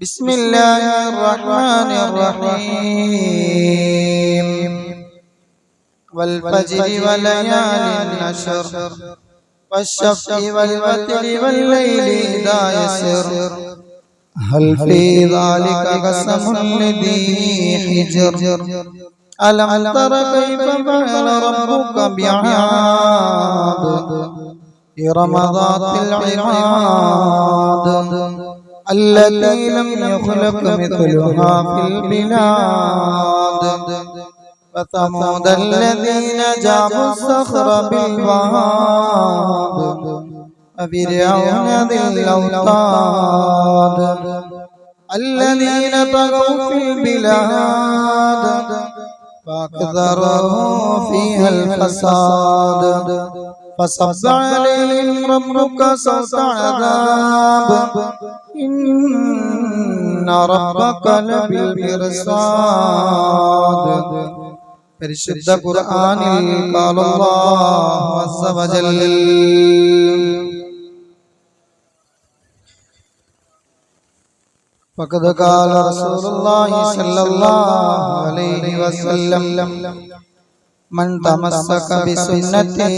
بسم الله الرحمن الرحيم. والفجر وليال النشر والشفع والوتر والليل إذا يسر. هل في ذلك قسم لذي حجر؟ ألم تر كيف فعل ربك بعاد؟ إرم ذات العماد التي لم يخلق مثلها في البلاد. وثمود الذين جابوا الصخر بالواد وفرعون ذي الأوتاد. الذين طغوا في البلاد فأكثروا فيها الفساد. فصب عليهم ربك صوت عذاب. إن ربك لبالمرصاد പരിശുദ്ധ ഖുർആനിൽ قال الله عز وجل فقد قال رسول الله صلى الله عليه وسلم من تمسك بسنتي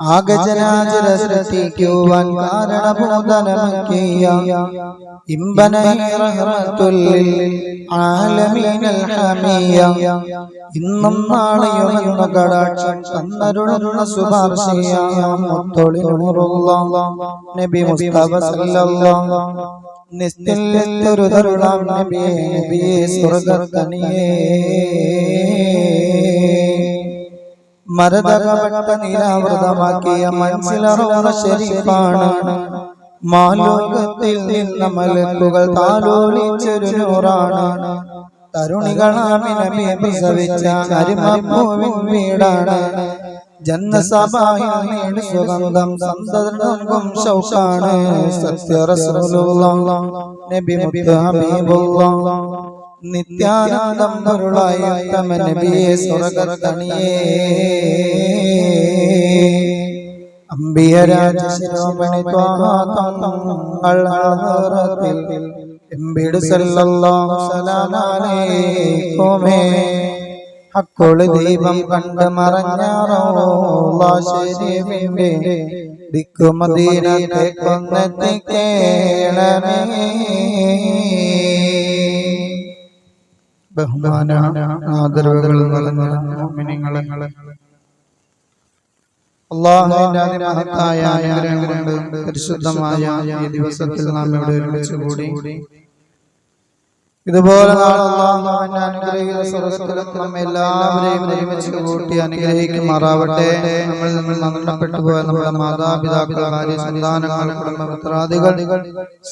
ആകജനാചര സൃഷ്ടിക്കുവാൻ കാരണഭൂതനമക്കിയ. ഇന്നും നാളെയുമെന്ന കടാക്ഷം തന്നരുളുന്ന നബി മുസ്തഫ മരതകപ്പെട്ട നിരാവൃതമാക്കിയ മനസ്സിലറുന്ന ശരീരമാണ്. മാലോകത്തിൽ നിന്ന മലക്കുകൾ താലോലിച്ചൊരു നൂറാണ്. തരുണികളാമി നബിയെ പ്രസവിച്ച അരിമപ്പൂവിൻ വീടാണ്. ജന്നസഭായിൽ നീട് സുഗന്ധം സന്തതർക്കും ശൗഷാണ് സത്യറസൂലുള്ള നബി നിത്യാനന്ദം പൊരുളായ തമ നബിയെ സ്വർഗത്തണിയേ. അമ്പിയരാജ ശിരോമണി എമ്പിട് സല്ലല്ലാഹു ഹക്കോൾ ദീപം കണ്ട് ദിക്കുമദീനത്തെ കൊന്നെത്തിക്കേണമേ ബഹുമാന പരിശുദ്ധമായ ഈ ദിവസത്തിൽ നാം ഇവിടെ ഒരുമിച്ച് കൂടി ഇതുപോലെ നാളെ അനുഗ്രഹിത സ്വർഗത്തിലും നമ്മെ എല്ലാവരെയും ഒരുമിച്ച് കൂട്ടി അനുഗ്രഹിക്കുമാറാവട്ടെ. നമ്മൾ നമ്മൾ നന്നപ്പെട്ടു പോയ നമ്മുടെ മാതാപിതാക്കൾ ഭാര്യ സന്താനങ്ങൾ കുടുംബമിത്രാദികൾ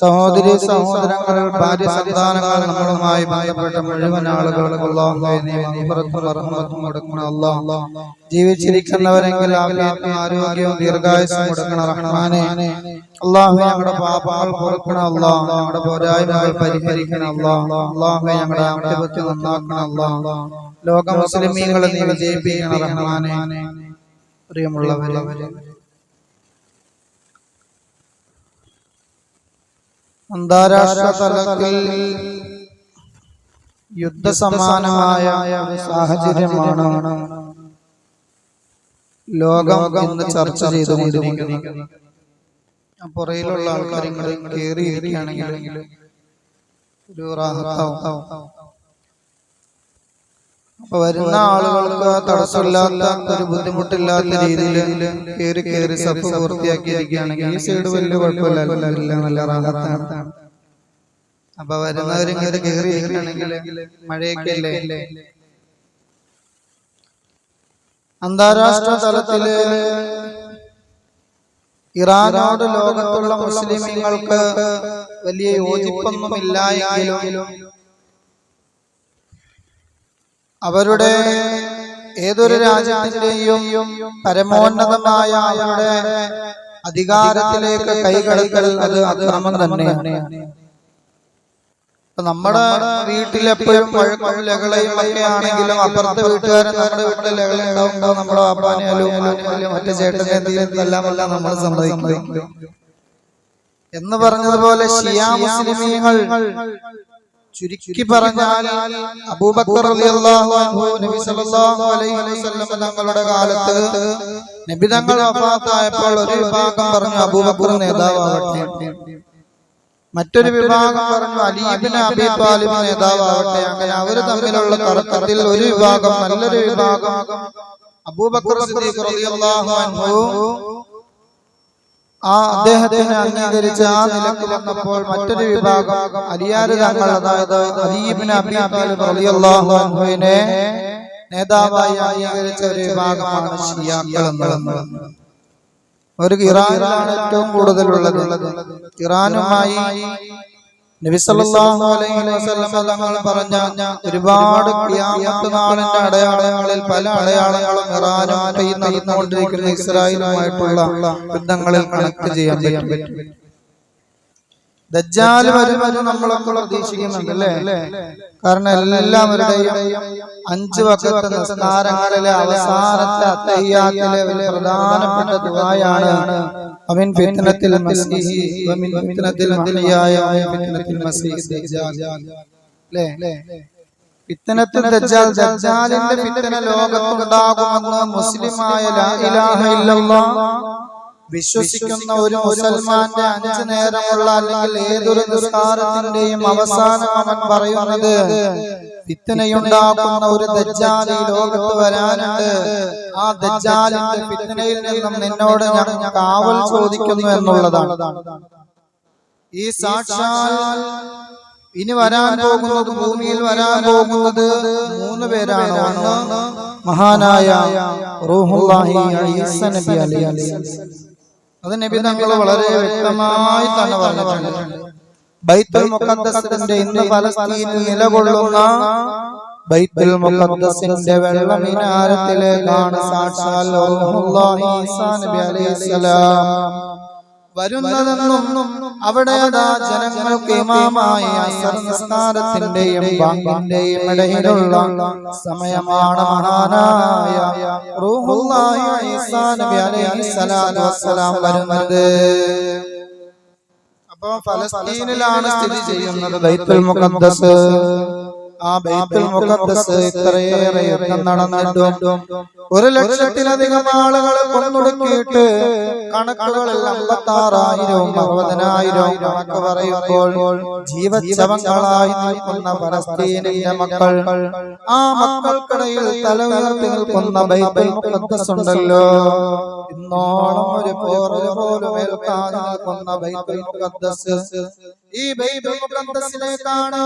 സഹോദരി സഹോദരങ്ങൾ ഭാര്യ സന്താനങ്ങൾ നമ്മളുമായി ബന്ധപ്പെട്ട മുഴുവൻ അള്ളാഹ് ജീവിച്ചിരിക്കുന്നവരെങ്കിൽ ആരോഗ്യവും ദീർഘായുസും കൊടുക്കണം റഹ്മാനെ. അള്ളാഹു ഞങ്ങളുടെ പാപങ്ങൾ പൊറുക്കണം അള്ളാഹ്. ഞങ്ങളുടെ പോരായ്മകൾ പരിഹരിക്കണം അള്ളാഹ്. അള്ളാഹു ഞങ്ങളുടെ ആക്ഷേപത്തെ നന്നാക്കണം അള്ളാഹു. ലോക മുസ്ലിമീങ്ങളെ നീ ജയിപ്പിക്കണം റഹ്മാനെ. പ്രിയമുള്ളവരെ. അന്താരാഷ്ട്ര തലത്തിൽ യുദ്ധസമാനമായ സാഹചര്യമാണ് ലോകം ഇന്ന് ചർച്ച ചെയ്തുകൊണ്ടിരിക്കുന്നത്. പുറയിലുള്ള ആൾക്കാരെ ഇങ്ങനെ കയറിയിരിക്കുകയാണെങ്കിൽ ഒരു റാഹത്താവും അപ്പൊ വരുന്ന ആളുകൾക്ക് തടസ്സമില്ലാത്ത ഒരു ബുദ്ധിമുട്ടില്ലാത്ത രീതിയിൽ കയറി കയറി സഫ് പൂർത്തിയാക്കിയിരിക്കുകയാണെങ്കിൽ ഈ സൈഡ് വലിയ കുഴപ്പമില്ല. നല്ല റാഹത്താണ്. അപ്പൊ വരുന്നവരിങ്ങനെ കയറി കയറിയാണെങ്കിൽ മഴയൊക്കെ അല്ലേ അന്താരാഷ്ട്ര തലത്തിൽ ഇറാനോട് ലോകത്തുള്ള മുസ്ലിമീങ്ങൾക്ക് വലിയ യോജിപ്പൊന്നുമില്ല എങ്കിലും അവരുടെ ഏതൊരു രാജ്യത്തിന്റെയും പരമോന്നതമായ അവരുടെ അധികാരത്തിലേക്ക് കൈകടക്കൽ അത് അക്രമം തന്നെയാണ്. നമ്മുടെ വീട്ടിലെപ്പോഴും വഴക്കും ലഹളയും ഒക്കെ ആണെങ്കിലും അപ്പുറത്തെ വീട്ടുകാരൻ നമ്മുടെ വീട്ടിലെ ലഹള ഉണ്ടാവും നമ്മുടെ അപ്പാനെയാലും മറ്റു ചേട്ടനെ എന്തെങ്കിലും എല്ലാം നമ്മൾ സമ്മതിക്കുന്നത് എന്ന് പറഞ്ഞതുപോലെ ഷിയാ മുസ്ലിമീങ്ങൾ ചുരുക്കി പറഞ്ഞാൽ അബൂബക്കർ നബി സല്ലല്ലാഹു അലൈഹി വസല്ലം തങ്ങളുടെ കാലത്ത് നബി തങ്ങൾ വഫാത്തായപ്പോൾ ഒരു വിഭാഗം പറഞ്ഞു അബൂബക്കർ നേതാവാകട്ടെ. മറ്റൊരു വിഭാഗം പറഞ്ഞു അലീബിന് അബി താലിബ് നേതാവാകട്ടെ. അങ്ങനെ അവർ തമ്മിലുള്ള തർക്കത്തിൽ ഒരു വിഭാഗം നല്ലൊരു വിഭാഗം അബൂബക്കർ സിദ്ദീഖ് റളിയല്ലാഹു അൻഹു ആ അദ്ദേഹത്തിന് അംഗീകരിച്ച് ആ നിലയ്ക്ക് വന്നപ്പോൾ മറ്റൊരു വിഭാഗം അലിയാര് തങ്ങൾ അതായത് അലീബിന് അബി താലിബ് റളിയല്ലാഹു അൻഹുവിനെ നേതാവായി അംഗീകരിച്ച ഒരു വിഭാഗമാണ് ഷിയാക്കൾ ഒരു ഇറാനിലാണ് ഏറ്റവും കൂടുതലുള്ളത്. ഇറാനുമായി തങ്ങൾ പറഞ്ഞ ഒരുപാട് നാളിന്റെ അടയാളങ്ങളിൽ പല അടയാളങ്ങളും ഇറാനും നടന്നുകൊണ്ടിരിക്കുന്ന ഇസ്രായേലുമായിട്ടുള്ള യുദ്ധങ്ങളിൽ കണക്ട് ചെയ്യാൻ പറ്റും. ദജ്ജാൽ അല്ലേ? കാരണം എല്ലാവരുടെയും അഞ്ചു വക്കത്തെ നിസ്കാരങ്ങളിലെ അവസാനത്തെ അത്തയ്യാത്തിലെ വലിയ പ്രധാനപ്പെട്ട ദുആയാണ് അവൻ ഫിത്നത്തിൽ മസീഹി വമിൻ ഫിത്നത്തിൽ വമിൻ ഫിത്നത്തിൽ മസീഹി ദജ്ജാൽ. അല്ലേ ഫിത്നത്തിൽ ദജ്ജാൽ ദജ്ജാലിന്റെ ഫിത്ന ലോകത്തുണ്ടാകുമെന്ന് മുസ്ലിമായ ലാ ഇലാഹ ഇല്ലല്ലാഹ് വിശ്വസിക്കുന്ന ഒരു മുസൽമാന്റെ അഞ്ചു നേരമുള്ള അല്ലെങ്കിൽ ഏതൊരു നിസ്കാരത്തിന്റെയും അവസാനം അവൻ പറയുന്നത്? ഫിത്തനയുണ്ടാക്കുന്ന ഒരു ദജ്ജാലി ഈ ലോകത്ത് വരാനുണ്ട്. ആ ദജ്ജാലിന്റെ ഫിത്തനയിൽ നിന്നും നിന്നോട് ഞാൻ കാവൽ ചോദിക്കുന്നു എന്നുള്ളതാണ്. ഈ സാക്ഷാൽ ഇനി വരാൻ പോകുന്നത് ഭൂമിയിൽ വരാൻ പോകുന്നത് മൂന്ന് പേരാണ് ഒന്ന് മഹാനായ അത് നബി തങ്ങൾ വളരെ വ്യക്തമായി തന്നെ പറഞ്ഞിട്ടുണ്ട്. ബൈത്തുൽ മുഖദ്ദസിന്റെ ഇന്ന് ഫലസ്തീനിൽ നിലകൊള്ളുന്ന ബൈത്തുൽ മുഖദ്ദസിന്റെ വെള്ള മിനാരത്തിലേക്കാണ് സാക്ഷാൽ നബി അലൈഹിസ്സലാം. വരുന്നതെന്നും അവിടെ ജനങ്ങൾക്ക് ഇമാമായി നിസ്കാരത്തിന്റെയും ബാങ്കിന്റെയും ഇടയിലുള്ള സമയമാണ് മഹാനായ റൂഹുല്ലാഹി അലൈഹി വരുന്നത്. അപ്പൊ ഫലസ്തീനിലാണ് സ്ഥിതി ചെയ്യുന്നത് ബൈത്തുൽ മുഖദ്ദസ്. ആ ബൈത്തുൽ മുഖദ്ദസ് ഇത്രയേറെ യുദ്ധം നടന്നിട്ടും ഒരു ലക്ഷത്തിലധികം ആളുകളെ കൊന്നൊടുക്കിയിട്ട് കണക്കുകളിൽ അമ്പത്താറായിരവും അറുപതിനായിരവും കണക്ക് പറയുമ്പോൾ ജീവച്ചവങ്ങളായി നിൽക്കുന്ന പലസ്തീനിലെ മക്കൾ ആ മക്കൾക്കിടയിൽ തല ഉയർത്തി നിൽക്കുന്ന ബൈബിൾ മുഖദ്ദസ് ഉണ്ടല്ലോ ഇന്നോളം ഒരു പോറൽ പോലും ഏൽക്കാതെ നിൽക്കുന്ന ബൈബിൾ മുഖദ്ദസ് ഈ ബൈബിൾ മുഖദ്ദസിലേക്കാണ്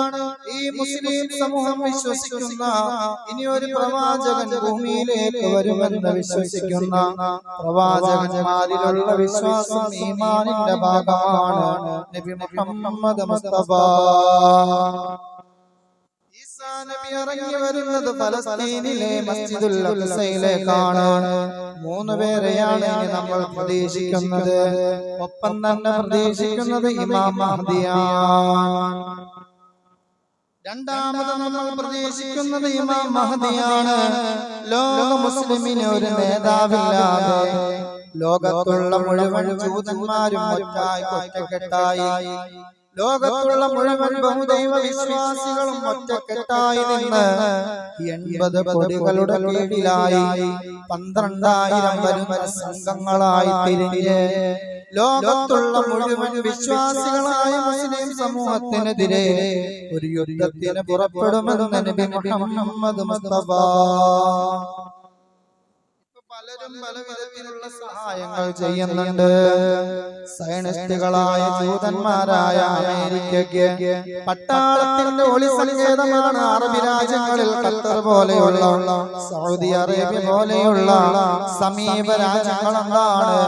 ഈ മുസ്ലിം സമൂഹം വിശ്വസിക്കുന്ന ഇനി ഒരു പ്രവാചകൻ ഭൂമിയിലേക്ക് വരുമെന്ന് വിശ്വസിക്കുന്ന പ്രവാചകന്മാരിലുള്ള വിശ്വാസം ഈമാനിന്റെ ഭാഗമാണ് നബി മുഹമ്മദ് മുസ്തഫ. നബി ഇറങ്ങി വരുന്നത് ഫലസ്തീനിലെ മസ്ജിദുൽ അഖ്സയിലേക്കാണ് മൂന്ന് പേരെയാണ് ഇനി നമ്മൾ പ്രതീക്ഷിക്കുന്നത്. ഒപ്പം തന്നെ പ്രതീക്ഷിക്കുന്നത് ഇമാം മഹദിയാണ് രണ്ടാമത് നമ്മൾ പ്രതീക്ഷിക്കുന്നത് ഇമാം മഹദിയാണ് ലോക മുസ്ലിമിന് ഒരു നേതാവില്ലാതെ ലോകത്തുള്ള മുഴുവൻ ജൂതന്മാരും ഒറ്റായി ഒറ്റക്കെട്ടായി ലോകത്തുള്ള മുഴുവൻ ബഹുദൈവ വിശ്വാസികളും ഒറ്റക്കെട്ടായി നിന്ന് എൺപത് കൊടികളുടെ കീഴിലായി പന്ത്രണ്ടായിരം വരുന്ന സംഘങ്ങളായി തിരിഞ്ഞ് ലോകത്തുള്ള മുഴുവൻ വിശ്വാസികളായ മുസ്ലിം സമൂഹത്തിനെതിരെ ഒരു യുദ്ധത്തിന് പുറപ്പെടുമെന്ന് നബി മുഹമ്മദ് മുസ്തഫ. പലരും സഹായങ്ങൾ ചെയ്യുന്നുണ്ട്. സൈനിസ്റ്റുകളായ ജൂതന്മാരായ അമേരിക്കയ്ക്ക് പട്ടാളത്തിന്റെ ഒളി സങ്കേതമാണ് അറബി രാജ്യങ്ങളിൽ ഖത്തർ പോലെയുള്ള സൗദി അറേബ്യ പോലെയുള്ള സമീപ രാജ്യങ്ങളാണ്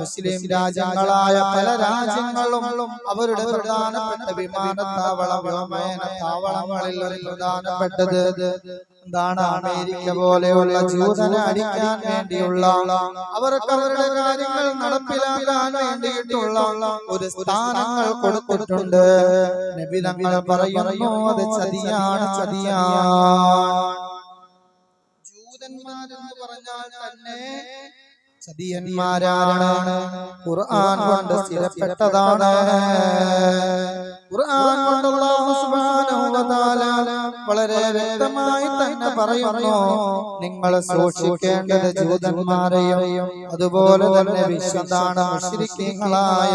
മുസ്ലിം രാജ്യങ്ങളായ പല രാജ്യങ്ങളും അവരുടെ പ്രധാനപ്പെട്ട വിമാനത്താവള വ്യോമയന താവളങ്ങളിൽ ഒരു പ്രധാനപ്പെട്ടത്. എന്താണ് അമേരിക്ക പോലെയുള്ള ജൂതനെ അടിക്കാൻ വേണ്ടിയുള്ള അവർക്ക് അവരുടെ കാര്യങ്ങൾ നടപ്പിലാക്കാൻ വേണ്ടിയിട്ടുള്ള ഒരു സ്ഥാനങ്ങൾ കൊടുത്തിട്ടുണ്ട്. നബി തങ്ങൾ പറയുന്നു അത് ചതിയാണ്. ചതിയാണ്. ജൂതന്മാരെന്ന് പറഞ്ഞാൽ തന്നെ ചതിയന്മാരാണ് ഖുർആൻ കൊണ്ട് സ്ഥിരപ്പെട്ടതാണ്. ഖുർആൻ കൊണ്ടുള്ള അല്ലാഹു സുബ്ഹാനഹു വളരെ വ്യക്തമായി തന്നെ പറയുന്നു നിങ്ങൾ സൂക്ഷിക്കേണ്ടത് ജൂതന്മാരെയും അതുപോലെ തന്നെ വിശ്വന്താണ് മുശ്രിക്കീങ്ങളായ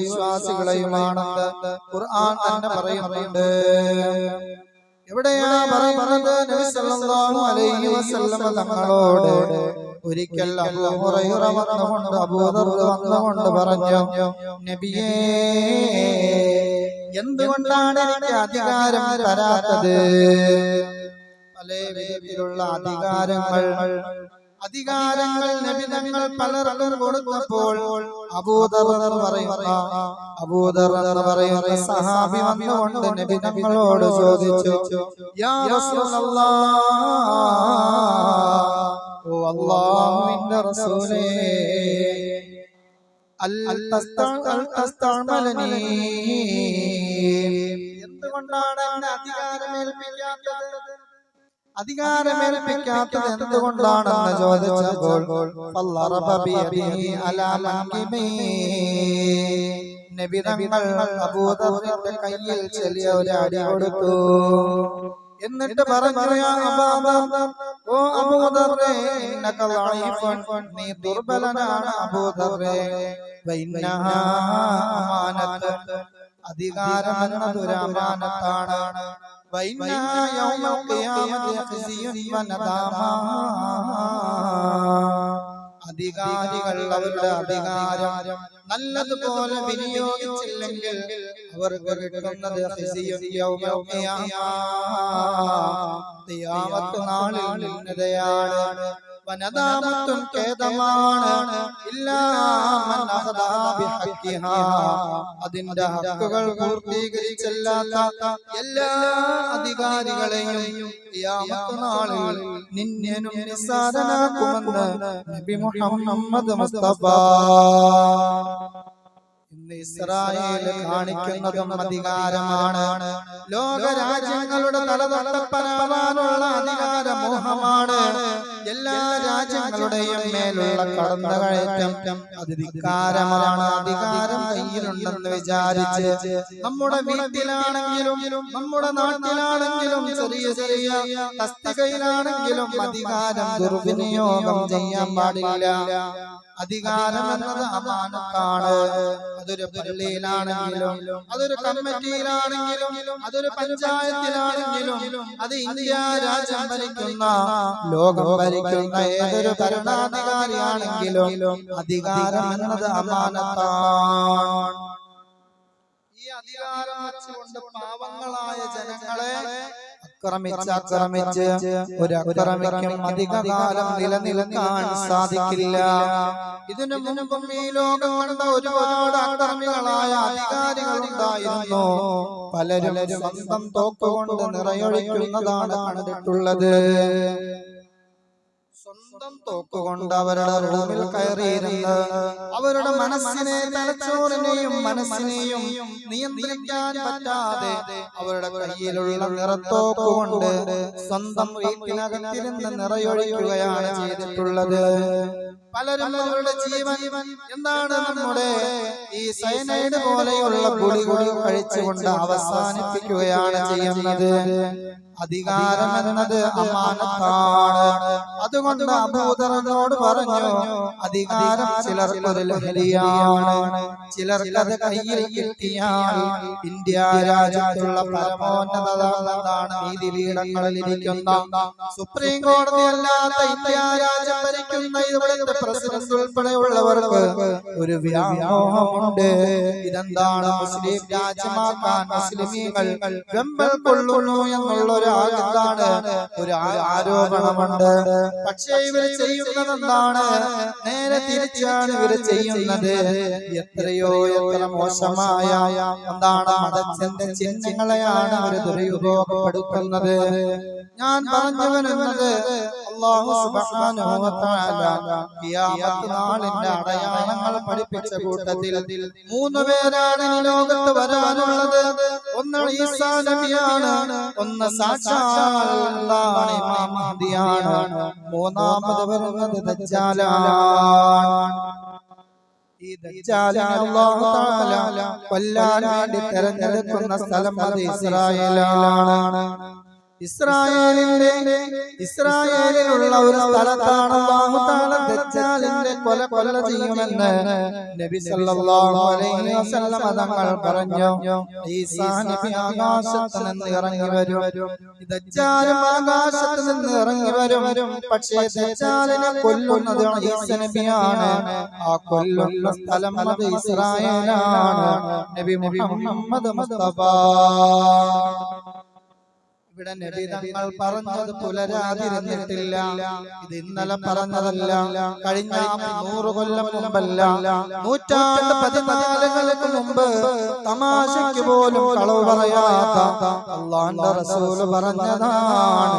വിശ്വാസികളെയുമാണ് ഖുർആൻ തന്നെ പറയുന്നുണ്ട്. എവിടെയാ പറയുന്നത്? നബി സല്ലല്ലാഹു അലൈഹി വസല്ലം തങ്ങളോട് ഒരിക്കൽ അബൂ ഹുറൈറ വന്നുകൊണ്ട് അബൂദർ വന്നുകൊണ്ട് പറഞ്ഞു നബിയേ എന്തുകൊണ്ടാണ് എനിക്ക് അധികാരം തരാത്തത്? പല വിധത്തിലുള്ള അധികാരങ്ങൾ അധികാരങ്ങൾ നബി തങ്ങൾ പലർക്കും കൊടുത്തപ്പോൾ അബൂദർ എന്ന് പറയുന്ന. അബൂദർ എന്ന് പറയുന്ന സഹാബി വന്നുകൊണ്ട് നബി തങ്ങളോട് ചോദിച്ചു യാ റസൂലല്ലാഹ് ഓ അല്ലാഹുവിന്റെ റസൂലേ. എന്തുകൊണ്ടാണ് എന്നെ അധികാരമേൽപ്പിക്കാത്തത്? അധികാരമേൽപ്പിക്കാത്തത് എന്തുകൊണ്ടാണെന്ന് ചോദിച്ചപ്പോൾ ഫല്ലറബ ബിയദിഹി അലാ മൻകിബി. നബി തങ്ങൾ അബൂദറിന്റെ കയ്യിൽ ചെറിയ ഒരു അടി കൊടുത്തു. എന്നിട്ട് പറഞ്ഞു "യാ അബൂദർ, ഓ അബൂദറേ നീ അധികാരികൾ അവരുടെ അധികാരം നല്ലതുപോലെ വിനിയോഗിച്ചില്ലെങ്കിൽ അവർക്ക് കിട്ടുന്നത് നാളിൽ നിന്നതയാണ് അതിന്റെ ഹക്കുകൾ പൂർത്തീകരിച്ചല്ലാത്ത എല്ലാ അധികാരികളെയും നാളിൽ നബി മുഹമ്മദ് മുസ്തഫ. ഇസ്രായേൽ കാണിക്കുന്നതും അധികാരമാണ്. ലോക രാജ്യങ്ങളുടെ തലതൊട്ടപ്പനാവാനുള്ള അധികാര മോഹമാണ് എല്ലാ രാജ്യങ്ങളുടെയും മേലുള്ള കടന്നുകയറ്റം അത് ധിക്കാരമാണ് അധികാരം കയ്യിലുണ്ടെന്ന് വിചാരിച്ച് നമ്മുടെ വീട്ടിലാണെങ്കിലും നമ്മുടെ നാട്ടിലാണെങ്കിലും ചെറിയ ചെറിയ തസ്തികയിലാണെങ്കിലും അധികാരം ദുർവിനിയോഗം ചെയ്യാൻ പാടില്ല. അധികാരം എന്നത് അമാനത്താണ്. അതൊരു പള്ളിയിലാണെങ്കിലും അതൊരു കമ്മിറ്റിയിലാണെങ്കിലും അതൊരു പഞ്ചായത്തിലാണെങ്കിലും അത് ഇന്ത്യ രാജ്യം ഭരിക്കുന്ന ലോകം ഭരിക്കുന്ന ഏതൊരു ഭരണാധികാരിയാണെങ്കിലും അധികാരം എന്നത് അമാനത്താണ്. ഈ അധികാരം വെച്ചുകൊണ്ട് പാവങ്ങളായ ജനങ്ങളെ ആക്രമിച്ച് ആക്രമിച്ച് ഒരു അക്രമിക്കും അധികകാലം നിലനിൽക്കാൻ സാധിക്കില്ല. ഇതിനു മുൻപും ഈ ലോകം കണ്ട ഒരുപാട് അക്രമികളായ അധികാരികൾ ഉണ്ടായിരുന്നു പലരും സ്വന്തം തോക്കുകൊണ്ട് നിറയൊഴിക്കുന്നതാണ് കണ്ടിട്ടുള്ളത്. സ്വന്തം തോക്കുകൊണ്ട് അവരുടെ റൂമിൽ കയറിയിരുന്ന് അവരുടെ മനസ്സിനെ തലച്ചോറിനെയും മനസ്സിനെയും നിയന്ത്രിക്കാൻ പറ്റാതെ അവരുടെ കയ്യിലുള്ള നിറത്തോക്കുകൊണ്ട് സ്വന്തം വീട്ടിനകത്തിരുന്ന് നിറയൊഴിക്കുകയാണ് ചെയ്തിട്ടുള്ളത്. പലരും അവരുടെ ജീവൻ എന്താണ് നമ്മുടെ ഈ സൈനൈഡ് പോലെയുള്ള ഗുളികൾ കഴിച്ചുകൊണ്ട് അവസാനിപ്പിക്കുകയാണ് ചെയ്യുന്നത്. അധികാരം എന്നത് അമാനത്താണ് അതുകൊണ്ട് അബൂദറിനോട് പറഞ്ഞു അധികാരം ചിലർക്കൊരു ലഹരിയാണ്. ചിലർക്ക് കയ്യിൽ കിട്ടിയാൽ ഇന്ത്യ രാജ്യത്തുള്ള പരമോന്നതാണ് നീതിപീഠങ്ങളിൽ ഇരിക്കുന്ന സുപ്രീം കോടതി അല്ലാത്ത ഇന്ത്യ രാജ്യം ഭരിക്കുന്ന ഇവിടുത്തെ പ്രസിഡന്റ് ഉൾപ്പെടെയുള്ളവർക്ക് ഒരു വ്യാമോഹമുണ്ട്. ഇതെന്താണ് മുസ്ലിം രാജ്യമാക്കാൻ മുസ്ലിമീങ്ങൾ വെമ്പൽ കൊള്ളുന്നു എന്നുള്ള ആഗത്താണ് ഒരു ആരോപണമുണ്ട്. പക്ഷേ ഇവർ ചെയ്യുന്നത് എന്താണ് നേരെ തിരിച്ചാണ് ഇവർ ചെയ്യുന്നത്. എത്രയോ എത്ര മോശമായ എന്താണ് മതത്തിന്റെ ചിഹ്നങ്ങളെയാണ് അവർ ദുരുപയോഗപ്പെടുത്തുന്നത്. ഞാൻ പറഞ്ഞു അല്ലാഹു സുബ്ഹാനഹു വ തആല ഖിയാമത്ത് നാളിന്റെ അടയാളങ്ങൾ പഠിപ്പിച്ച കൂട്ടത്തിൽ മൂന്ന് പേരാണ് ഈ ലോകത്ത് വരാനുള്ളത്. ഒന്ന് ഈസാ നബിയാണ് ഒന്ന് സാക്ഷാൽ ഇമാം മഹ്ദിയാണ് മൂന്നാമത് വരുന്നത് ദജ്ജാലാണ്. ഈ കൊല്ലാൻ വേണ്ടി തെരഞ്ഞെടുക്കുന്ന സ്ഥലം അത് ഇസ്രായേലാണ്. ഇസ്രായേലിന്റെ ഇസ്രായേലിലുള്ള ഒരു സ്ഥലത്താണ് ദജ്ജാലിന്റെ കൊല കൊല ചെയ്യുമെന്ന് നബി സല്ലല്ലാഹു അലൈഹി വസല്ലം തങ്ങൾ പറഞ്ഞു. ഈസാ നബി ആകാശത്ത് നിന്ന് ഇറങ്ങി വരും. ദജ്ജാലും ആകാശത്ത് നിന്ന് ഇറങ്ങി വരും. പക്ഷേ ദജ്ജാലിനെ കൊല്ലുന്നത് ഈസ നബിയാണ്. ആ കൊല്ലുന്ന സ്ഥലം അത് ഇസ്രായേലാണ്. നബി മുഹമ്മദ് മുസ്തഫ. ഇവിടെ നബി തങ്ങൾ പറഞ്ഞത് പുലരാതിരുന്നിട്ടില്ല. ഇത് ഇന്നലെ പറഞ്ഞതല്ല. കഴിഞ്ഞ നൂറ് കൊല്ലം മുമ്പല്ല. നൂറ്റാണ്ട് പതിനാലുകൾക്ക് മുമ്പ് തമാശയ്ക്ക് പോലും കളവ് പറയാത്ത അള്ളാന്റെ റസൂൽ പറഞ്ഞതാണ്.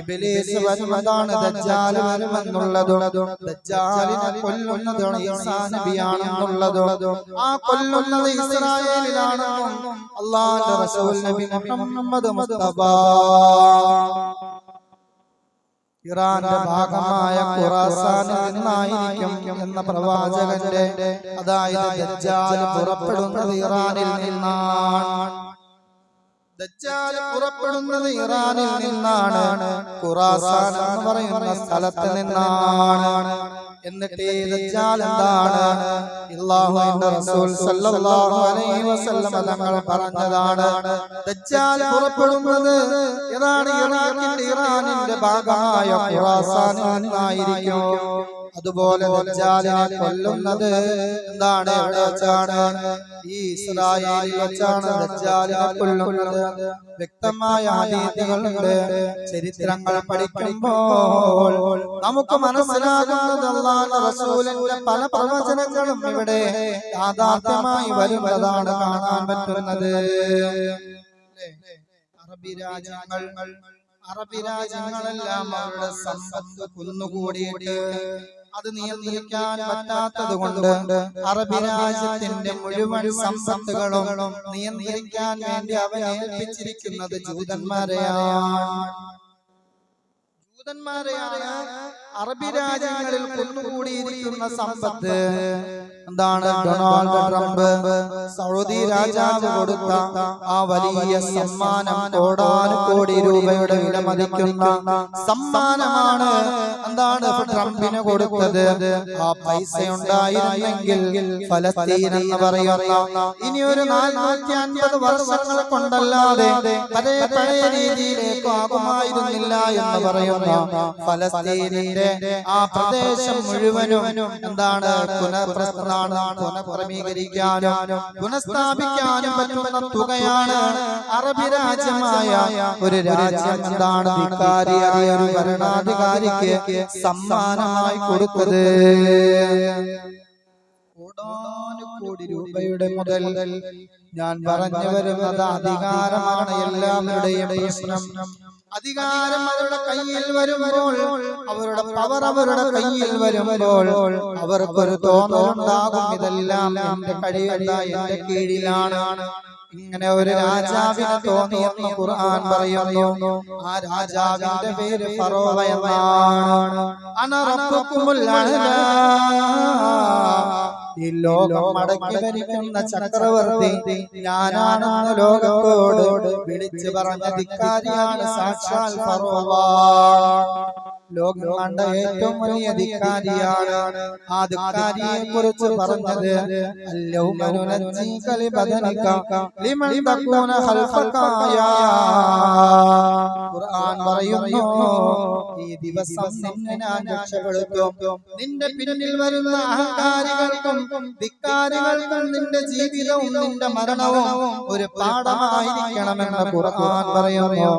ഇബിലീസ് വരുന്നതാണ് ദജ്ജാൽ വരുമെന്നുള്ളതും ദജ്ജാലിനെ കൊല്ലുന്നതാണ് ഈസാ നബിയാണെന്നുള്ളതും. ആ കൊല്ലുന്നത് ഇസ്രായേലിലാണെന്നും അള്ളാന്റെ റസൂൽ നബി മുഹമ്മദ് മുസ്തഫ ഇറാന്റെ ഭാഗമായ ഖുറാസാനിൽ നിന്നായിരിക്കും എന്ന പ്രവാചകന്റെ അതായത് ദജ്ജാൽ പുറപ്പെടുന്നത് ഇറാനിൽ നിന്നാണ്. ദജ്ജാൽ പുറപ്പെടുന്നത് ഇറാനിൽ നിന്നാണ്. ഖുറാസാൻ എന്ന് പറയുന്ന സ്ഥലത്ത് നിന്നാണ്. എന്നിട്ട് ദജ്ജാൽ എന്താണ് അല്ലാഹുവിന്റെ റസൂൽ സല്ലല്ലാഹു അലൈഹി വസല്ലം തങ്ങൾ പറഞ്ഞതാണ്. ദജ്ജാൽ പുറപ്പെടുന്നത് ഏതാണ് ഇറാഖിന്റെ ഇറാനിന്റെ ഭാഗമായ ഖുറാസാനിൽ നിന്നായിരിക്കും. അതുപോലെ ദജ്ജാലിനെ കൊല്ലുന്നത് എന്താണ് വെച്ചാണ് ഈ ഇസ്രായേലിൽ വെച്ചാണ് ദജ്ജാലിനെ കൊല്ലുന്നത്. വ്യക്തമായ ഹദീസുകളുണ്ട് ചരിത്രങ്ങൾ പഠിക്കുമ്പോൾ നമുക്ക് മനസ്സിലാകുന്നത് അല്ലാഹുവിന്റെ റസൂലിന്റെ പല പ്രവചനങ്ങളും ഇവിടെ യാഥാർത്ഥ്യമായി വരുന്നതാണ് കാണാൻ പറ്റുന്നത്. അറബി രാജ്യങ്ങൾ അറബി രാജ്യങ്ങളെല്ലാം അവരുടെ സമ്പത്ത് കുന്നുകൂടിയിട്ട് അത് നിയന്ത്രിക്കാൻ പറ്റാത്തത് കൊണ്ട് അറബി രാജ്യത്തിന്റെ മുഴുവൻ സമ്പത്തുകളും നിയന്ത്രിക്കാൻ വേണ്ടി അവൻ ഏൽപ്പിച്ചിരിക്കുന്നത് ജൂതന്മാരെയാണ്. ജൂതന്മാരെയാണ് അറബി രാജ്യങ്ങളിൽ കുന്നുകൂടിയിരിക്കുന്ന സമ്പത്ത്. എന്താണ് ഡൊണാൾഡ് ട്രംപ്? സൗദി രാജാവ് കൊടുത്ത ആ വലിയ സമ്മാനം കോടാനുകോടി രൂപയുടെ വില മതിക്കുന്ന സമ്മാനമാണ്. എന്താണ് ട്രംപിന് കൊടുത്തത്? ആ പൈസ ഉണ്ടായിരുന്നെങ്കിൽ ഫലസ്തീൻ എന്ന് പറയുന്ന ഇനി ഒരു നാനൂറ്റി അൻപത് വർഷങ്ങൾ കൊണ്ടല്ലാതെ അതേ പഴയ രീതിയിലേക്ക് ആകുമായിരുന്നില്ല എന്ന് പറയുന്ന ഫലസ്തീനിന്റെ ആ പ്രദേശം മുഴുവനും എന്താണ് പുനഃപ്രസ്ഥാനം പുനഃക്രമീകരിക്കാനും പുനഃസ്ഥാപിക്കാനും പറ്റുന്ന തുകയാണ് അറബി രാജ്യമായ ഒരു രാജ്യം. എന്താണ് ധിക്കാരിയായ ഒരു ഭരണാധികാരിക്ക് സമ്മാനമായി കൊടുത്തത്? കോടി രൂപയുടെ മുതൽ ഞാൻ പറഞ്ഞു വരുന്നത് അധികാരമാണ് എല്ലാവരുടെയും പ്രശ്നം. അധികാരം അവരുടെ കയ്യിൽ വരുമ്പോൾ അവരുടെ പവർ അവരുടെ കയ്യിൽ വരുമ്പോൾ അവർക്കൊരു തോന്നലുണ്ടാകും. ഇതെല്ലാം എന്റെ കഴിവല്ല എന്റെ കീഴിലാണ്. ഇങ്ങനെ ഒരു രാജാവിന് തോന്നിയെന്ന് ഖുർആൻ പറയുന്നു. ആ രാജാവിന്റെ പേര് ഫറോവ എന്നാണ്. ഈ ലോകം മടക്കി ഭരിക്കുന്ന ചക്രവർത്തി ഞാനാണെന്ന് ലോകത്തോട് വിളിച്ചു പറഞ്ഞ ധിക്കാരിയാണ് സാക്ഷാൽ ഫറോവ ലോകം കണ്ട ഏറ്റവും വലിയ ധിക്കാരിയാണ് ആ ധിക്കാരിയെ കുറിച്ച് പറഞ്ഞത് ഖുർആൻ പറയുന്നു ഈ ദിവസം നിന്നെ ഞാൻ രക്ഷപ്പെടുത്തും. നിന്റെ പിന്നിൽ വരുന്ന അഹങ്കാരികൾക്കും ധിക്കാരികൾക്കും നിന്റെ ജീവിതവും നിന്റെ മരണവും ഒരു പാഠമായിരിക്കണമെന്ന് ഖുർആൻ പറയുന്നു.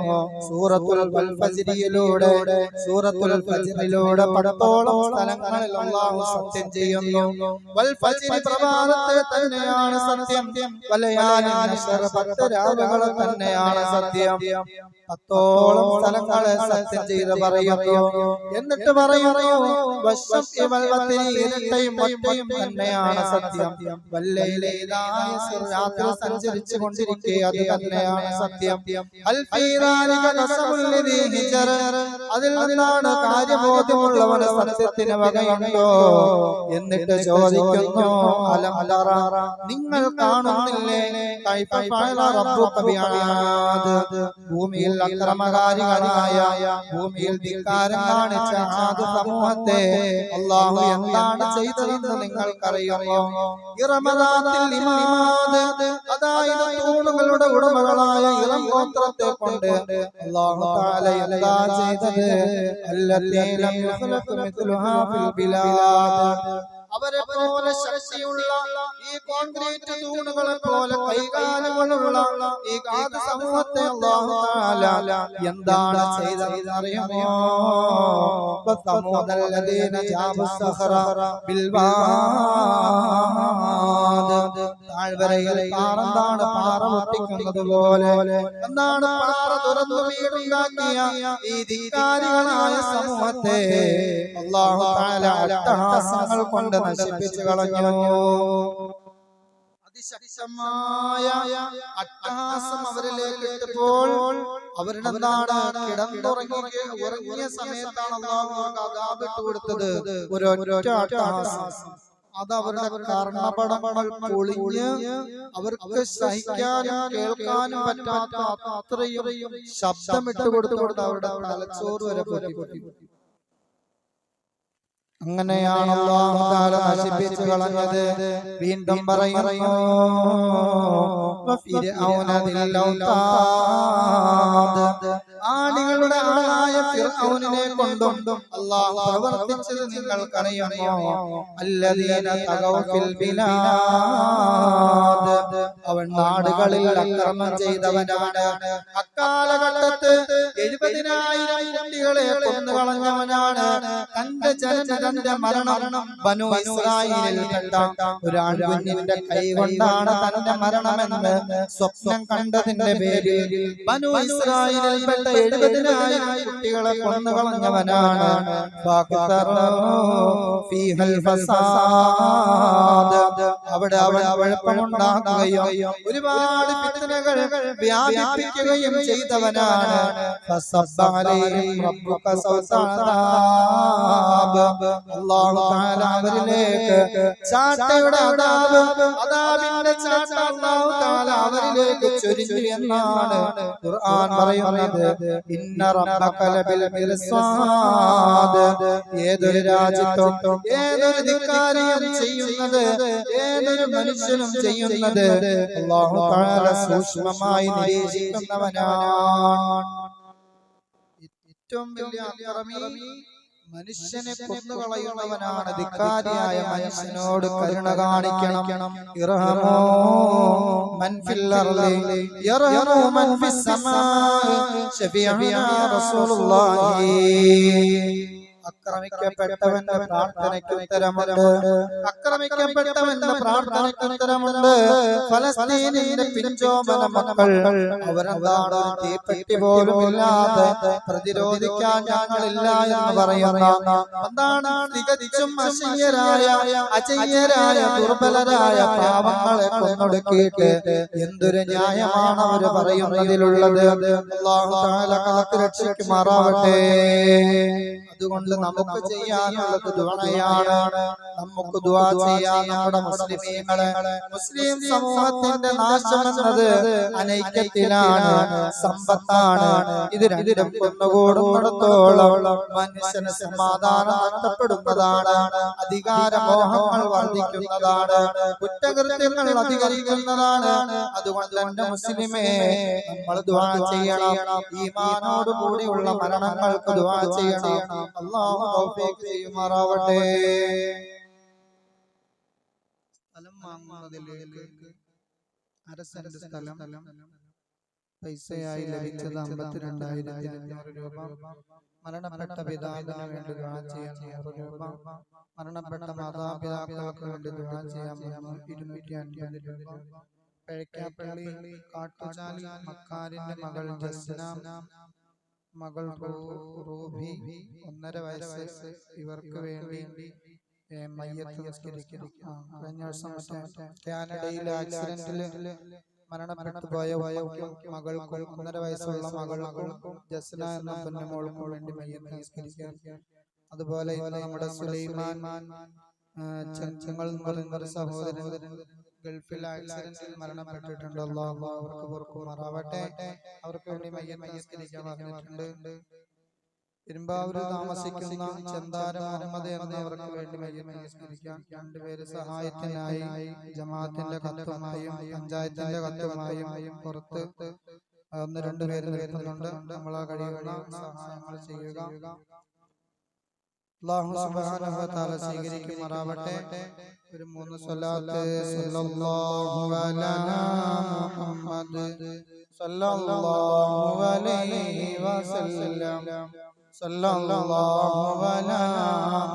സൂറത്തുൽ ഫജ്രിയിലൂടെ സൂറത്തുൽ ഫജ്രിലൂടെ പടത്തോളം സ്ഥലങ്ങളിൽ അല്ലാഹു സത്യം ചെയ്യുന്നു. വൽ ഫജ്രി പ്രഭാതത്തെ തന്നെയാണ് സത്യം. വലയാലിൻ നശർ പത്ത് രാവുകൾ തന്നെയാണ് സത്യം. പത്തോളം സ്ഥലങ്ങളെ സത്യം ചെയ്ത് പറയുന്നു. എന്നിട്ട് പറയുന്നു വശം തന്നെയാണ് സത്യം. രാത്രി സഞ്ചരിച്ചു കൊണ്ടിരിക്കെ അത് തന്നെയാണ് സത്യം. അതിൽ നിന്നാണ് കാര്യബോധമുള്ളവന് സത്യത്തിന് വകയുണ്ടോ? എന്നിട്ട് ചോദിക്കുന്നു അലം നിങ്ങൾ കാണുന്നില്ലേ? ഭൂമിയിൽ അക്രമകാരികളായ ഭൂമിയിൽ ധിക്കാരം കാണിച്ച ആദ് സമൂഹത്തെ. അള്ളാഹു എന്താണ് ചെയ്തതെന്ന് നിങ്ങൾക്കറിയാമോ? ഇറമദാത്തിൽ ഇമാദ് അതായത് തൂണുകളുടെ ഉടമകളായ ഇളം ഗോത്രത്തെ കൊണ്ട് അള്ളാഹു തആല എന്താ ചെയ്തത്? അല്ലത്തീ ലം യുഖ്ലഖ് ഫിൽ ബിലാദ്. അവരെ പോലെ ശക്തിയുള്ള ഈ കോൺക്രീറ്റ് തൂണുകളെ പോലെ കൈകാലുകളുള്ള ഈ കാത് സമൂഹത്തെ എന്താണ് ാണ് പാറ പൊട്ടിക്കുന്നത് പോലെ? എന്താണ് പാറ തുറന്നു വീടുണ്ടാക്കിയ ഈ ധിക്കാരികളായ സമൂഹത്തെ തആല അട്ടഹാസങ്ങൾ കൊണ്ട് നശിപ്പിച്ചു കളഞ്ഞു അതിശക്തമായ അട്ടഹാസം അവരിലേക്ക് ഇട്ടപ്പോൾ അവരുടെ നാട് കിടന്നുറങ്ങി ഉറങ്ങിയ സമയത്താണ് അള്ളാഹു കൊടുത്തത്. അത് അവരുടെ കർണപടങ്ങൾ പൊളിഞ്ഞ് അവർക്ക് സഹിക്കാനും കേൾക്കാനും പറ്റാത്ത അത്രയും ശബ്ദമിട്ട് കൊടുത്തു കൊടുത്ത് അവരുടെ തലച്ചോറ് വരെ പൊട്ടി പൊട്ടി അങ്ങനെയാണ് തആല നശിപ്പിച്ചു കളഞ്ഞത്. വീണ്ടും പറയുന്നു വഫിർഔന. ആണികളുടെ ആളായ ഫിർഔനിനെ കൊണ്ടും അല്ലാഹു പ്രവർത്തിച്ചത് നിങ്ങൾക്കറിയാമോ? അല്ലദീന തഗവ ഫിൽ ബിലാദ്. അവൻ നാടുകളിൽ അക്രമം ചെയ്തവനാണ്. അക്കാലഘട്ടത്ത് എഴുപതിനായിരം കുട്ടികളെ കൊന്നു കളഞ്ഞവനാണ്. തന്റെ ജനന്റെ മരണം ബനു ഇസ്രായേലിൽ കണ്ട ഒരു ആൺകുഞ്ഞിന്റെ കൈ കൊണ്ടാണ് തന്റെ മരണമെന്ന് സ്വപ്നം കണ്ടതിന്റെ പേരിൽ ബനു ഇസ്രായേലിൽ പെട്ട എഴുപതിനായിരം കുട്ടികളെ കൊന്നു കളഞ്ഞവനാണ് അവിടെ. അവിടെ കുഴപ്പമുണ്ടാക്കുകയും ഒരുപാട് ഫിത്നകൾ വ്യാപിപ്പിക്കുകയും ചെയ്തവനാണ്. അവരിലേക്ക് ചാട്ട അവരിലേക്ക് ചൊരിഞ്ഞു എന്നാണ് ഖുർആൻ പറയുന്നത്. ഇന്ന റബ്ബക ഏതൊരു രാജ്യത്തും ഏതൊരു ധിക്കാരിയും ചെയ്യുന്നത് ഏതൊരു മനുഷ്യനും ചെയ്യുന്നത് അല്ലാഹു തആല സൂക്ഷ്മമായി നിരീക്ഷിക്കുന്നവനാണ്. ഏറ്റവും വലിയ മനുഷ്യനെ കൊന്നുകളയുന്നവനാണ് ധിക്കാരിയായ മനുഷ്യനോട് കരുണ കാണിക്കണം. ഇറഹമോ മൻ ഫിൽ അർളി യർഹമൂ മൻ ഫിസ് സമാ ശഫീഉനാ റസൂലുള്ളാഹി. ആക്രമിക്കപ്പെട്ടവന്റെ പ്രാർത്ഥനയ്ക്ക് ഉത്തരമുണ്ട്. ആക്രമിക്കപ്പെട്ടവന്റെ പ്രാർത്ഥനയ്ക്ക് ഉത്തരമുണ്ട്. ഫലസ്തീനിന്റെ പിഞ്ചോമന മക്കൾ അവരെന്താണ് തീപ്പെട്ടി പോലും ഇല്ലാതെ പ്രതിരോധിക്കാൻ ഞങ്ങളില്ല എന്ന് പറയുന്ന എന്താണ് തികച്ചും അശയ്യരായ അജയ്യരായ ദുർബലരായ പാവങ്ങളെ കൊന്നൊടുക്കിയിട്ട് എന്തൊരു ന്യായമാണ് അവർ പറയുന്നതിലുള്ളത്. അള്ളാഹു കാത്തു രക്ഷിക്കുമാറാവട്ടെ അതുകൊണ്ട് നമുക്ക് ചെയ്യാനുള്ളത് ദുആയാണ് നമുക്ക് ദുആ ചെയ്യാൻ നമ്മുടെ മുസ്ലിമീങ്ങളെ. മുസ്ലിം സമൂഹത്തിന്റെ നാശം എന്നത് അനൈക്യത്തിലാണ്. സമ്പത്താണ്. ഇത് രണ്ടും കൊന്നുകൂടുന്നിടത്തോളം മനുഷ്യന് സമാധാനം നഷ്ടപ്പെടുന്നതാണ്. അധികാരമോഹങ്ങൾ വർദ്ധിക്കുന്നതാണ്. കുറ്റകൃത്യങ്ങൾ അധികരിക്കുന്നതാണ്. അതുകൊണ്ട് എന്റെ മുസ്ലിമേ നമ്മൾ ദുആ ചെയ്യണം. ഈ കൂടിയുള്ള മരണങ്ങൾക്ക് ദുആ ചെയ്യണം. അള്ളാഹു തൗഫീഖ് ചെയ്യുമാറാവട്ടെ. സ്ഥലം വാങ്ങുന്നതിലേക്ക് അരസന്റെ സ്ഥലം പൈസയായി ലഭിച്ചത് അമ്പത്തിരണ്ടായിരത്തി രൂപ. മരണപ്പെട്ട പിതാവിന് വേണ്ടി ദുആ ചെയ്യാൻ രൂപ. മരണപ്പെട്ട മാതാപിതാക്കൾക്ക് വേണ്ടി ദുആ ചെയ്യാൻ രൂപ. പേഴക്കാപ്പള്ളി കാട്ടുചാലി മക്കാരിന്റെ മകൾ ജസ്ന മകൾ റൂ- റൂബി ഒന്നര വയസ്സ് ഇവർക്ക് വേണ്ടി മയ്യത്ത് നിസ്കരിക്കണം ആ, കഴിഞ്ഞ വർഷം മറ്റേ കാനഡയിലെ ആക്സിഡന്റിൽ മരണപ്പെട്ടു പോയ മകൾക്കും ഒന്നര വയസ്സുള്ള മകൾക്കും ജസ്ന എന്ന പൊന്നുമോൾക്കും വേണ്ടി മയ്യത്ത് നിസ്കരിക്കാൻ അതുപോലെ നമ്മുടെ സുലൈമാൻ ചെങ്ങൾ എന്ന് പറയുന്ന ഒരു സഹോദരൻ ഗൾഫിൽ ആക്സിഡന്റിൽ മരണപ്പെട്ടിട്ടുണ്ട്. അള്ളാഹു അവർക്ക് പൊറുക്കുമാറാവട്ടെ. അവർക്ക് വേണ്ടി മയ്യൻ നിസ്കരിക്കാൻ പറഞ്ഞിട്ടുണ്ട് ഇരുമ്പാവൂര് താമസിക്കുന്ന ചെന്താരം മുഹമ്മദ് എന്നവർക്ക് വേണ്ടി മയ്യത്ത് നിസ്കരിക്കാൻ രണ്ടുപേര് സഹായത്തിനായി ജമാഅത്തിന്റെ കത്തുമായും പഞ്ചായത്തിന്റെ കത്തുമായും പുറത്ത് ഒന്ന് രണ്ടുപേര് വരുന്നുണ്ട്. നമ്മളാ കഴിയുന്ന സഹായങ്ങൾ ചെയ്യുക. അല്ലാഹു സുബ്ഹാനഹു വ തആല സ്വീകരിക്കുമാറാവട്ടെ ഒരു മൂന്ന് സ്വലാത്ത് സല്ലല്ലാഹു അലാ മുഹമ്മദ് സല്ലല്ലാഹു അലൈഹി വസല്ലം സല്ലല്ലാഹു അലാ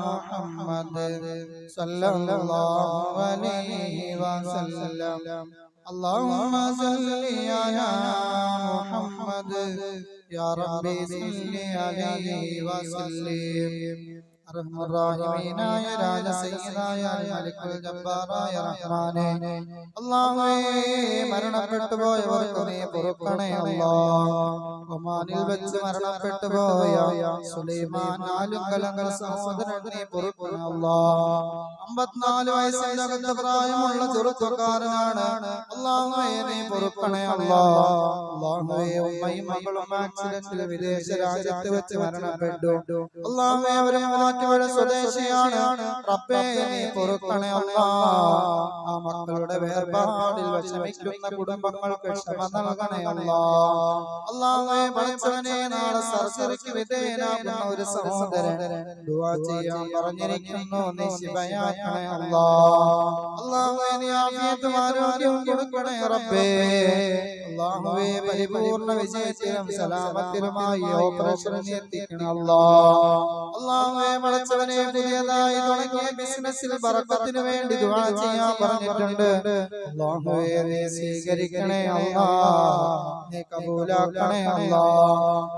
മുഹമ്മദ് സല്ലല്ലാഹു അലൈഹി വസല്ലം اللهم صل على محمد يا ربي صل عليه وسلم അർഹമറാഹിമീനായ രാജസയ്യിദായ മലിക്കുൽ ജബ്ബാറായ റഹ്മാനേ. അല്ലാഹുവേ മരണപ്പെട്ടു പോയവർക്ക് നീ പൊറുക്കണേ അല്ലാഹ് ഒമാനിൽ വെച്ച് മരണപ്പെട്ടു പോയ സുലൈമാൻ ആലുങ്കലങ്കൽ സഹോദരൻ നീ പൊറുക്കണേ അല്ലാഹ് അമ്പത്തിനാല് വയസ്സിനകത്ത് പ്രായമുള്ള ചെറുപ്പക്കാരനാണ്. അല്ലാഹുവേ നീ പൊറുക്കണേ അല്ലാഹ് അല്ലാഹുവേ ഉമ്മയും മകളും ആക്സിഡന്റിൽ വിദേശ രാജ്യത്ത് വെച്ച് മരണപ്പെട്ടു. അല്ലാഹുവേ അവരെ മാറ്റുവഴ സ്വദേശിയാണ്. റബ്ബേ പൊറുക്കണേ ആ മക്കളുടെ വേർപാടിൽ വിഷമിക്കുന്ന കുടുംബങ്ങൾക്ക് ക്ഷമ നൽകണേ അല്ലാ. അല്ലാഹുവേ നാളെ ഒരു ദുആ ചെയ്യാൻ അല്ലാഹുവേ കൊടുക്കണേ റബ്ബേ. അല്ലാഹുവേ പരിപൂർണ വിജയത്തിലും സലാമത്തിലുമായി ഓപ്പറേഷൻ നീ എത്തിക്കണം അല്ലാ. അല്ലാഹുവേ വളച്ചവനെ പുതിയതായി തുടങ്ങിയ ബിസിനസ്സിൽ ബറക്കത്തിന് വേണ്ടി ദുആ ചെയ്യാൻ പറഞ്ഞിട്ടുണ്ട്. അല്ലാഹുവേ നീ സ്വീകരിക്കണേ അല്ലാ. നീ കബൂലാക്കണേ അല്ലാ.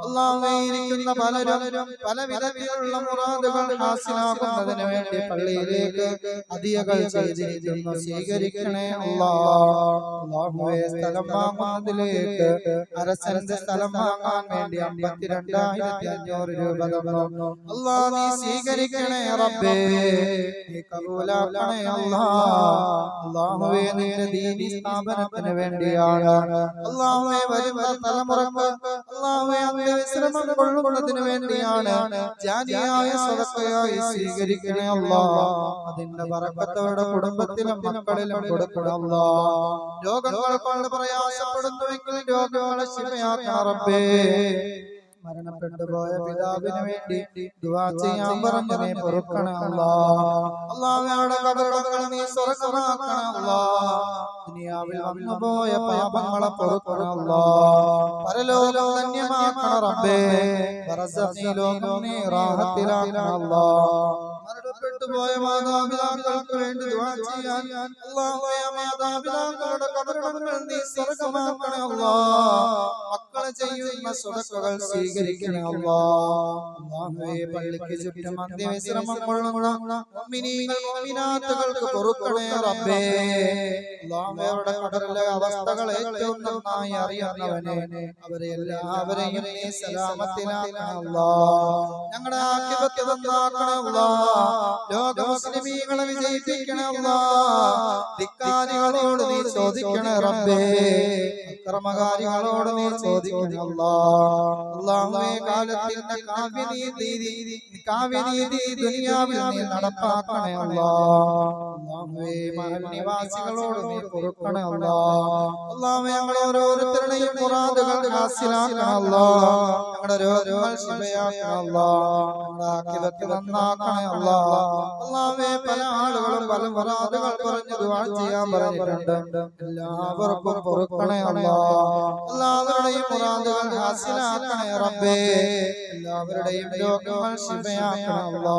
അല്ലാഹുവേ ഇരിക്കുന്ന പലരും പല വിധത്തിലുള്ള മുറാദുകൾ ഹാസിലാക്കുന്നതിന് വേണ്ടി പള്ളിയിലേക്ക് അതിയകൾ ചെയ്തിരിക്കുന്നു. സ്വീകരിക്കണേ അല്ലാ. അല്ലാഹുവേ സ്ഥലം വാങ്ങുന്നതിലേക്ക് അരസന്റെ സ്ഥലം വാങ്ങാൻ വേണ്ടി അമ്പത്തിരണ്ടായിരത്തി അഞ്ഞൂറ് രൂപ തന്നു. അല്ലാ നീ സ്വീകരിക്കണേ റബ്ബേ. നീ കബൂലാക്കണേ അല്ലാ. അല്ലാഹുവേ നിന്റെ ദീനി സ്ഥാപനത്തിന് വേണ്ടിയാണ്. അല്ലാഹുവേ വരുന്ന തലമുറയ്ക്ക് അല്ലാഹുവേ അവരെ വിശ്രമം കൊള്ളുന്നതിന് വേണ്ടിയാണ്. ജാതിയായ സ്വതക്കയായി സ്വീകരിക്കണേ അല്ലാ. അതിന്റെ പറക്കത്തവരുടെ കുടുംബത്തിലും മക്കളിലും കൊടുക്കണം അല്ലാ. രോഗങ്ങൾ കൊണ്ട് പ്രയാസപ്പെടുന്നുവെങ്കിൽ രോഗങ്ങളെ ശിവയാക്കണം റബ്ബേ മരണപ്പെട്ടു പോയ പിതാവിന് വേണ്ടി ദുആ ചെയ്യാൻ പറഞ്ഞു നീ പൊറുക്കണം അല്ലാ അല്ലാഹുവേ കബറടങ്ങൾ നീ സ്വർഗമാക്കണം അല്ലാ ദുനിയാവിൽ പാപങ്ങളെ പൊറുക്കണം അല്ലാഹ് പരലോകം ധന്യമാക്കണം റബ്ബേ. ലോകം നീ റാഹത്തിലാക്കണം അല്ലാഹ് മരണപ്പെട്ടു പോയ മാതാപിതാക്കൾക്ക് വേണ്ടി ദുആ ചെയ്യാൻ അല്ലാഹുവേ മാതാപിതാക്കളുടെ കബറടങ്ങൾ നീ സ്വർഗമാക്കണം അല്ലാ അല്ലാഹുവേ പള്ളിക്ക് ചുറ്റും അന്ത്യവിശ്രമം റബ്ബേ. അവരുടെ അവസ്ഥകൾ ഏറ്റവും നന്നായി അറിയാവുന്നവനെ അവരെ എല്ലാവരെയും നീ സലാമത്തിലാക്കണേ ഞങ്ങളുടെ ആക്കിപത്യ നന്നാക്കണേ അല്ലാ. ലോക ധിക്കാരികളോട് നീ ചോദിക്കണേ റബ്ബേ. അക്രമകാരികളോട് നീ ചോദിക്കണേ കാലത്തിന്റെ കാവ്യനീതി കാവ്യനീതി ദുനിയാവിൽ നീ നടപ്പാക്കണേ അല്ലാഹുവേ മഹൽ നിവാസികളോട് നീ പൊറുക്കണേ അല്ലാ അല്ലാഹുവേ ഞങ്ങൾ ഓരോരുത്തരുടെയും മുറാദുകൾ ഹാസിലാക്കണം അല്ലാ ഞങ്ങളുടെ രോഗങ്ങൾ ശിവയാക്കണം അല്ലാ ഞങ്ങളുടെ നന്നാക്കണേ അല്ലാ അല്ലാഹുവേ പല ആളുകളും പല മുറാദുകൾ പറഞ്ഞു ദുആ ചെയ്യാൻ പറഞ്ഞിട്ടുണ്ട് എല്ലാവർക്കും പൊറുക്കണേ അല്ലാ എല്ലാവരുടെയും മുറാദുകൾ ഹാസിലാക്കണേ റബ്ബേ. എല്ലാവരുടെയും രോഗങ്ങൾ ശിവയാക്കണം അല്ലാ